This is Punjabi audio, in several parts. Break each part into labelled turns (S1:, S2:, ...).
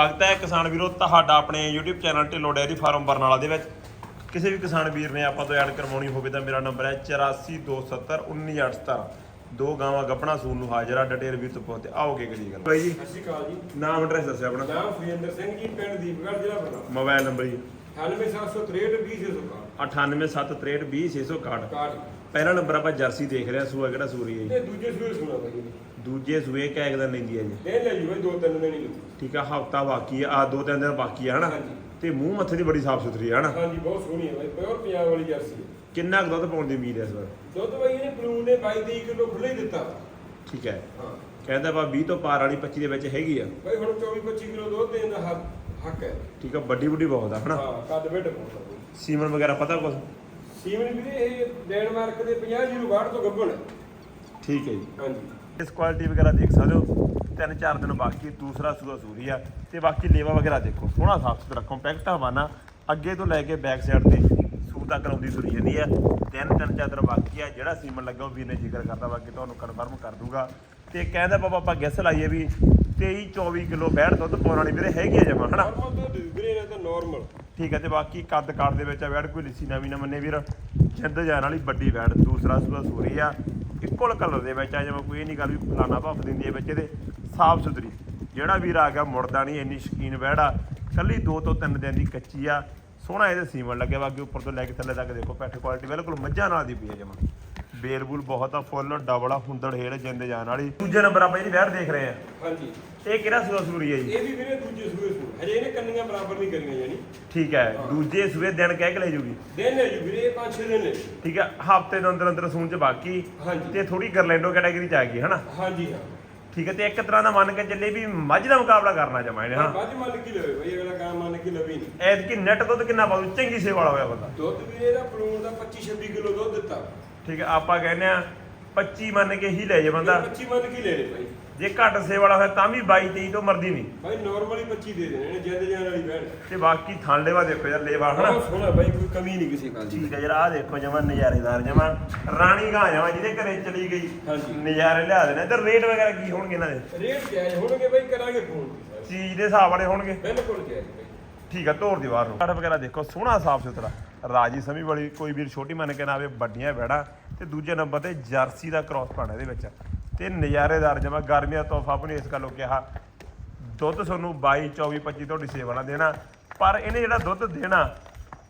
S1: ਸਵਾਗਤ ਹੈ ਕਿਸਾਨ ਵੀਰੋ ਤੁਹਾਡਾ ਆਪਣੇ YouTube channel Dhillon dairy farm Barnala ਦੇ ਵਿੱਚ। ਕਿਸੇ ਵੀ ਕਿਸਾਨ ਵੀਰ ਨੇ ਆਪਾਂ ਤੋਂ ਐਡ ਕਰਵਾਉਣੀ ਹੋਵੇ ਤਾਂ ਮੇਰਾ ਨੰਬਰ ਹੈ 8427191817 ਦੋ ਗਾਵਾਂ ਗੱਪਣਾ ਸੂਨ ਨੂੰ ਹਾਜ਼ਰ ਆ ਡਟੇਰ ਵੀਰ ਤੋਂ ਪਹੁੰਚੇ। ਆਓਗੇ ਕਰੀ ਗੱਲ। ਬਾਈ ਜੀ
S2: ਸਤਿ ਸ਼੍ਰੀ ਅਕਾਲ ਜੀ।
S1: ਨਾਮ ਐਡਰੈਸ ਦੱਸਿਓ ਆਪਣਾ।
S2: ਨਾਮ ਸੁਰਿੰਦਰ ਸਿੰਘ ਜੀ ਪਿੰਡ ਦੀਪਗੜ੍ਹ ਜ਼ਿਲ੍ਹਾ ਬਰਨਾਲਾ।
S1: ਮੋਬਾਈਲ ਨੰਬਰ ਜੀ।
S2: 98763
S1: 9873200661
S2: ਕਾਰਡ
S1: ਪਹਿਲਾ ਨੰਬਰ ਆਪਾਂ ਜਰਸੀ ਦੇਖ ਰਹੇ ਹਾਂ ਸੂਆ ਕਿਹੜਾ ਸੂਰੀ ਹੈ
S2: ਤੇ ਦੂਜੇ ਸੂਏ ਸੁਣਾ ਬਾਈ
S1: ਦੂਜੇ ਸੂਏ ਕੈਕ ਦਾ ਲੈਂਦੀ ਹੈ ਜੀ।
S2: ਦੇ ਲੈ ਜੀ ਬਾਈ ਦੋ ਤਿੰਨ ਦਿਨ ਹੀ ਲੱਗੂ
S1: ਠੀਕ ਆ ਹਫਤਾ ਬਾਕੀ ਆ ਦੋ ਤਿੰਨ ਦਿਨ ਬਾਕੀ ਆ ਹਨਾ। ਤੇ ਮੂੰਹ ਮੱਥੇ ਦੀ ਬੜੀ ਸਾਫ਼ ਸੁਥਰੀ ਆ ਹਨਾ?
S2: ਹਾਂਜੀ ਬਹੁਤ ਸੋਹਣੀ ਹੈ ਬਾਈ ਪਿਓਰ ਪੰਜਾਬ ਵਾਲੀ ਜਰਸੀ ਹੈ
S1: ਕਿੰਨਾ ਕੁ ਦੁੱਧ ਪਾਉਣ ਦੀ ਉਮੀਦ ਹੈ ਇਸ ਵਾਰ?
S2: ਦੁੱਧ ਬਾਈ ਇਹਨੇ ਬਲੂਨ ਨੇ 22 23 ਕਿਲੋ ਖੁੱਲੇ ਹੀ ਦਿੱਤਾ।
S1: ਠੀਕ ਹੈ।
S2: ਹਾਂ।
S1: ਕਹਿੰਦਾ ਵਾ 20 ਤੋਂ ਪਾਰ ਵਾਲੀ 25 ਦੇ ਵਿੱਚ ਹੈਗੀ ਆ।
S2: ਬਾਈ ਹੁਣ 24 25 ਕਿਲੋ ਦੁੱਧ ਦੇਣ ਦਾ ਹੱਕ। ਹੱਕ ਹੈ।
S1: ਠੀਕ ਆ ਵੱਡੀ ਵੱਡੀ ਬਹੁਤ ਆ ਹਨਾ?
S2: ਹਾਂ ਕੱਦ ਬੈਠ ਬਹੁਤ
S1: ਸੀਮਨ ਵਗੈਰਾ ਪਤਾ ਕੁਛ?
S2: ਸੀਮਨ ਵੀਰੇ ਇਹ ਡੈਨਮਾਰਕ ਦੇ 50 ਜੀਰੋ ਬਾਹਰ ਤੋਂ ਗੱਭਣ। ਹੈ
S1: ਠੀਕ ਹੈ ਜੀ।
S2: ਹਾਂਜੀ।
S1: ਇਸ ਕੁਆਲਿਟੀ ਵਗੈਰਾ ਦੇਖ ਸਕਦੇ ਹੋ। ਤਿੰਨ ਚਾਰ ਦਿਨ ਬਾਕੀ ਦੂਸਰਾ ਸੂਆ ਸੂਰੀ ਆ। ਤੇ ਬਾਕੀ ਲੇਵਾ ਵਗੈਰਾ ਦੇਖੋ। ਸੋਹਣਾ ਸਾਫ਼ ਸੁਥਰਾ ਕੰਪੈਕਟ ਹਵਾਨਾ। ਅੱਗੇ ਤੋਂ ਲੈ ਕੇ ਬੈਕ ਸਾਈਡ ਤੇ ਸੂ ਤੱਕ ਲਾਉਂਦੀ ਸੁਰੀ ਜਾਂਦੀ ਆ। ਤਿੰਨ ਤਿੰਨ ਚਾਰ ਦਿਨ ਬਾਕੀ ਆ। ਜਿਹੜਾ ਸੀਮਨ ਲੱਗਾ ਉਹ ਵੀਰ ਨੇ ਜ਼ਿਕਰ ਕਰਦਾ ਬਾਕੀ ਤੁਹਾਨੂੰ ਕਨਫਰਮ ਕਰ ਦੂਗਾ। ਤੇ ਕਹਿੰਦਾ ਬਾਬਾ ਆਪਾਂ ਗੈਸ ਲਾਈਏ ਵੀ 23 24 ਕਿਲੋ ਬੈੜ ਦੁੱਧ ਪਾਉਣ ਵਾਲੀ ਵੀਰੇ ਹੈਗੀ ਆ ਜਮਾ ਹਨਾ?
S2: ਨਾਰਮਲ ਦੁੱਧ ਵੀਰੇ ਇਹ ਤਾਂ ਨਾਰਮਲ
S1: ਠੀਕ ਹੈ ਤੇ ਬਾਕੀ ਕੱਦ ਕਾੜ ਦੇ ਵਿੱਚ ਆ ਵੈੜ ਕੋਈ ਲਿੱਸੀ ਨਵੀਂ ਨਾ ਮੰਨੇ ਵੀਰ। ਜਿੰਦ ਜਾਣ ਵਾਲੀ ਵੱਡੀ ਵੈੜ ਦੂਸਰਾ ਸੂਆ ਸੂਰੀ ਆ। ਇੱਕੋ ਕਲਰ ਦੇ ਵਿੱਚ ਆ ਜਿਵੇਂ ਕੋਈ ਇਹ ਨਹੀਂ ਗੱਲ ਵੀ ਫਲਾਣਾ ਭੱਫ ਦਿੰਦੀ ਹੈ ਵਿੱਚ ਇਹਦੇ ਸਾਫ਼ ਸੁਥਰੀ। ਜਿਹੜਾ ਵੀਰ ਆ ਗਿਆ ਮੁੜਦਾ ਨਹੀਂ ਇੰਨੀ ਸ਼ਕੀਨ ਵੈੜ ਆ। ਕੱਲੀ ਦੋ ਤੋਂ ਤਿੰਨ ਦਿਨ ਦੀ ਕੱਚੀ ਆ। ਸੋਹਣਾ ਇਹਦੇ ਸੀਮਨ ਲੱਗਿਆ ਬਾਕੀ ਉੱਪਰ ਤੋਂ ਲੈ ਕੇ ਥੱਲੇ ਤੱਕ ਦੇਖੋ ਪੈਠ ਕੁਆਲਿਟੀ ਬਿਲਕੁਲ ਮੱਝਾਂ ਨਾਲ ਦੀ ਪਈ ਹੈ ਜਮਾ। ਬੇਲ ਬੂਲ ਬਹੁਤ ਆ ਫੁੱਲ ਡਬਲ ਆ ਹੁੰਦੜ ਹੇੜ ਜਿੰਦ ਜਾਣ ਵਾਲੀ। ਦੂਜੇ ਨੰਬਰ ਆਪਾਂ ਜਿਹੜੀ ਵੈੜ ਦੇਖ ਰਹੇ ਆ।
S2: ਹਾਂਜੀ।
S1: ਇਹ ਕਿਹੜਾ ਸੂਆ ਸੂਰੀ ਹੈ ਜੀ?
S2: ਇਹ ਵੀ ਵੀਰੇ ਦੂਜੇ ਸੂਏ ਸੂ ਹਜੇ ਇਹਨੇ ਕੰਨੀਆਂ ਬਰਾਬਰ ਨਹੀਂ ਕਰੀਆਂ ਜਾਨੀ
S1: ਠੀਕ ਹੈ ਦੂਜੇ ਸੂਏ ਦਿਨ ਕਹਿ ਕੇ ਲੈ ਜੂਗੀ।
S2: ਦਿਨ ਹੈ ਜੀ ਵੀਰੇ ਇਹ ਪੰਜ ਛੇ ਦਿਨ ਨੇ
S1: ਠੀਕ ਹੈ ਹਫ਼ਤੇ ਦੇ ਅੰਦਰ ਅੰਦਰ ਸੂਣ ਚ ਬਾਕੀ।
S2: ਹਾਂਜੀ।
S1: ਤੇ ਥੋੜੀ ਗਰਲੈਂਡੋ ਕੈਟਾਗਰੀ ਚ ਆ ਗਈ ਹਨਾ?
S2: ਹਾਂਜੀ ਹਾਂ।
S1: ਠੀਕ ਹੈ ਤੇ ਇੱਕ ਤਰ੍ਹਾਂ ਦਾ ਮੰਨ ਕੇ ਚੱਲੇ ਵੀ ਮੱਝ ਦਾ ਮੁਕਾਬਲਾ ਕਰਨਾ ਚਾਹੁੰਦਾ ਇਹਨੇ ਹਨਾ?
S2: ਬਾਅਦ ਮੰਨ ਕੇ ਲਵੇ ਬਈ ਅਗਲਾ ਕੰਮ ਮੰਨ ਕੇ ਲਵੇ ਨਹੀਂ।
S1: ਐਤਕੀ ਨੈਟ ਦੁੱਧ ਕਿੰਨਾ ਪਾਉ ਚੰਗੀ ਸੇਵਾ ਵਾਲਾ ਹੋਇਆ ਬੰਦਾ।
S2: ਦੁੱਧ ਵੀਰੇ ਦਾ ਪਲੂਣ ਦਾ 25 26 ਕਿਲੋ ਦੁੱਧ ਦਿੱਤਾ।
S1: ਠੀਕ ਹੈ ਆਪਾਂ ਕਹਿੰਦੇ ਆ 25 ਮੰਨ ਕੇ ਹੀ ਲੈ ਜੇ ਬੰਦਾ।
S2: 25 ਮੰਨ ਕੇ ਲੈ ਲੈ ਭਾਈ।
S1: ਜੇ ਘੱਟ ਸੇਵਾ ਵਾਲਾ ਹੋਇਆ ਤਾਂ ਵੀ 22 23 ਤੋਂ ਮਰਦੀ ਨਹੀਂ।
S2: ਭਾਈ ਨਾਰਮਲੀ 25 ਦੇ ਦੇਣੇ ਨੇ ਜਿੰਦ ਜਾਨ ਵਾਲੀ ਬੈਠ
S1: ਤੇ ਬਾਕੀ ਥਣ ਲੈਵਾ ਦੇਖੋ ਯਾਰ ਲੇਵਾ ਹਨਾ
S2: ਸੋਹਣਾ ਭਾਈ ਕੋਈ ਕਮੀ ਨਹੀਂ ਕਿਸੇ ਗੱਲ ਦੀ।
S1: ਠੀਕ ਹੈ ਯਾਰ ਆਹ ਦੇਖੋ ਜਮਾ ਨਜ਼ਾਰੇਦਾਰ ਜਮਾ। ਰਾਣੀ ਗਾਂ ਜਮਾ ਜਿਹਦੇ ਘਰੇ ਚਲੀ ਗਈ।
S2: ਹਾਂਜੀ।
S1: ਨਜ਼ਾਰੇ ਲਿਆ ਦੇਣੇ। ਤੇ ਰੇਟ ਵਗੈਰਾ ਕੀ ਹੋਣਗੇ ਇਹਨਾਂ ਦੇ?
S2: ਰੇਟ ਜਾਇਜ਼ ਹੋਣਗੇ ਭਾਈ ਕਰਾਂਗੇ ਫੋਨ।
S1: ਚੀਜ਼ ਦੇ ਹਿਸਾਬ ਵਾਲੇ ਹੋਣਗੇ।
S2: ਬਿਲਕੁਲ ਜਾਇਜ਼ ਭਾਈ।
S1: ਠੀਕ ਆ ਧੋਰ ਦੀਵਾਰ ਨੂੰ। ਕੱਟ ਵਗੈਰਾ ਦੇਖੋ ਸੋਹਣਾ ਸਾਫ਼ ਸੁਥਰਾ। ਰਾਜੀ ਸਮੀ ਵਾਲੀ ਕੋਈ ਵੀਰ ਛੋਟੀ ਮੰਨ ਕੇ ਨਾ ਆਵੇ ਵੱਡੀਆਂ ਬੈੜਾ। ਤੇ ਦੂਜੇ ਨੰਬਰ ਤੇ ਜਰਸੀ ਦਾ ਕ੍ਰਾਸ ਪਾਣਾ ਇਹਦੇ ਵਿੱਚ। ਤੇ ਨਜ਼ਾਰੇਦਾਰ ਜਮਾ ਗਰਮੀਆਂ ਤੋਹਫਾ ਆਪਣੀ ਇਸ ਗੱਲੋਂ ਕਿਹਾ, ਦੁੱਧ ਤੁਹਾਨੂੰ 22 24 25 ਤੁਹਾਡੀ ਸੇਵਾ ਨਾਲ ਦੇਣਾ, ਪਰ ਇਹਨੇ ਜਿਹੜਾ ਦੁੱਧ ਦੇਣਾ,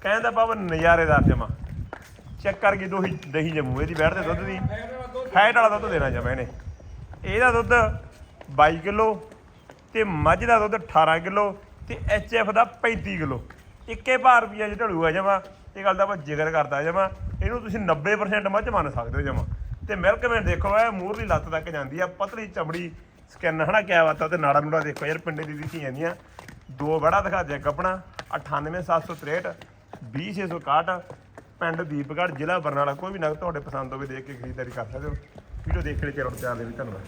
S1: ਕਹਿੰਦਾ ਬਾਬਾ ਨਜ਼ਾਰੇਦਾਰ ਜਮਾ। ਚੈੱਕ ਕਰਕੇ ਦੋਹੀ ਦਹੀਂ ਜੰਮੂ, ਇਹਦੀ ਬੈੜ ਤੇ ਦੁੱਧ ਦੀ।
S2: ਫੈਟ ਵਾਲਾ ਦੁੱਧ
S1: ਫੈਟ ਵਾਲਾ ਦੁੱਧ ਦੇਣਾ ਜਮਾ ਇਹਨੇ। ਇਹਦਾ ਦੁੱਧ 22 ਕਿਲੋ ਤੇ ਮੱਝ ਦਾ ਦੁੱਧ 18 ਕਿਲੋ ਤੇ ਐਚਐਫ ਦਾ 35 ਕਿਲੋ। ਇੱਕੇ ਭਾਰ ਰੁਪਈਆ ਚ ਢਲੂਗਾ ਜਮਾ। ਇਹ ਗੱਲ ਦਾ ਆਪਾਂ ਜ਼ਿਕਰ ਕਰਦਾ ਜਮਾ। ਇਹਨੂੰ ਤੁਸੀਂ 90% ਮੱਝ ਮੰਨ ਸਕਦੇ ਹੋ ਜਮਾ। ਤੇ ਮਿਲਕ ਦੇਖੋ, ਇਹ ਮੂਰਲੀ ਲੱਤ ਤੱਕ ਜਾਂਦੀ ਆ, ਪਤਲੀ ਚਮੜੀ ਸਕਿਨ ਹਨਾ, ਕਿਆ ਬਾਤ ਆ ਤੇ ਨਾੜਾ ਨੂੜਾ ਦੇਖੋ ਯਾਰ, ਪਿੰਡੇ ਦੀ ਦਿਖੀ ਜਾਂਦੀਆਂ ਦੋ ਬੜਾ ਦਿਖਾ ਦੇ ਆਪਣਾ 98763 20661 ਪਿੰਡ ਦੀਪਗੜ੍ਹ, ਜ਼ਿਲ੍ਹਾ ਬਰਨਾਲਾ, ਕੋਈ ਵੀ ਨਗ ਤੁਹਾਡੇ ਪਸੰਦ ਹੋਵੇ, ਦੇਖ ਕੇ ਖਰੀਦਦਾਰੀ ਕਰ ਸਕਦੇ ਹੋ। ਵੀਡੀਓ ਦੇਖ ਲਈ ਚੈਨਲ ਤੇ ਆਲੇ ਵੀ ਧੰਨਵਾਦ।